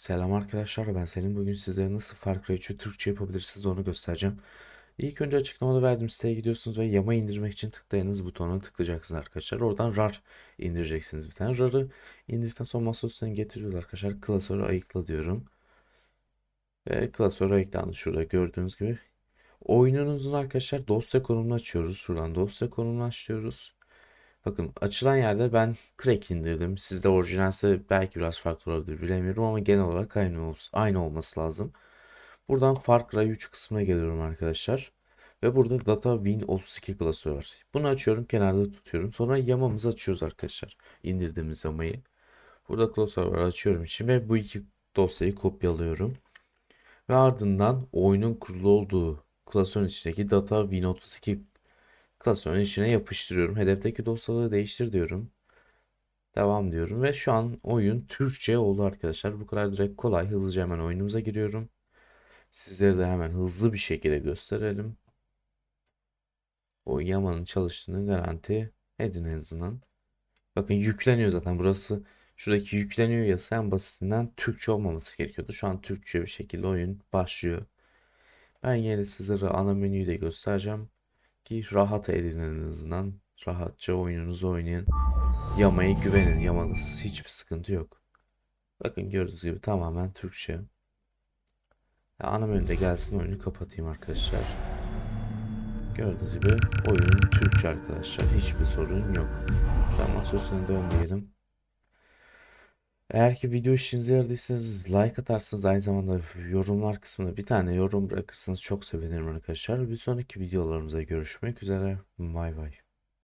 Selam arkadaşlar ben Selim. Bugün sizlere nasıl Far Cry 3'ü Türkçe yapabilirsiniz onu göstereceğim. İlk önce açıklamada verdiğim siteye gidiyorsunuz ve yama indirmek için tıklayınız butonuna tıklayacaksınız arkadaşlar. Oradan RAR indireceksiniz bir tane. RAR'ı indirdikten sonra masa üstüne getiriyoruz arkadaşlar. Klasörü ayıkla diyorum. Ve klasörü ayıklandı şurada gördüğünüz gibi. Oyununuzun arkadaşlar dosya konumunu açıyoruz. Şuradan dosya konumunu açıyoruz. Bakın açılan yerde ben crack indirdim. Sizde orijinalse belki biraz farklı olabilir bilemiyorum ama genel olarak aynı, ol- aynı olması lazım. Buradan Far Cry 3 kısmına geliyorum arkadaşlar. Ve burada Data Win 32 klasörü var. Bunu açıyorum kenarda tutuyorum. Sonra yamamızı açıyoruz arkadaşlar. İndirdiğimiz yamayı. Burada klasör var açıyorum için ve bu iki dosyayı kopyalıyorum. Ve ardından oyunun kurulu olduğu klasörün içindeki Data Win 32 klasörün içine yapıştırıyorum. Hedefteki dosyaları değiştir diyorum. Devam diyorum ve şu an oyun Türkçe oldu arkadaşlar. Bu kadar direkt kolay. Hızlıca hemen oyunumuza giriyorum. Sizlere de hemen hızlı bir şekilde gösterelim. O Yaman'ın çalıştığını garanti edin en azından. Bakın yükleniyor zaten burası. Şuradaki yükleniyor yazısı en basitinden Türkçe olmaması gerekiyordu. Şu an Türkçe bir şekilde oyun başlıyor. Ben yine sizlere ana menüyü de göstereceğim ki rahat edin en azından. Rahatça oyununuzu oynayın. Yama'ya güvenin. Yamanız hiçbir sıkıntı yok. Bakın gördüğünüz gibi tamamen Türkçe. Ya ana menüde gelsin oyunu kapatayım arkadaşlar. Gördüğünüz gibi oyun Türkçe arkadaşlar. Hiçbir sorun yok. Şu an masa üstüne dön diyelim. Eğer ki video işinize yaradıysanız like atarsınız aynı zamanda yorumlar kısmına bir tane yorum bırakırsanız çok sevinirim arkadaşlar. Bir sonraki videolarımıza görüşmek üzere. Bay bay.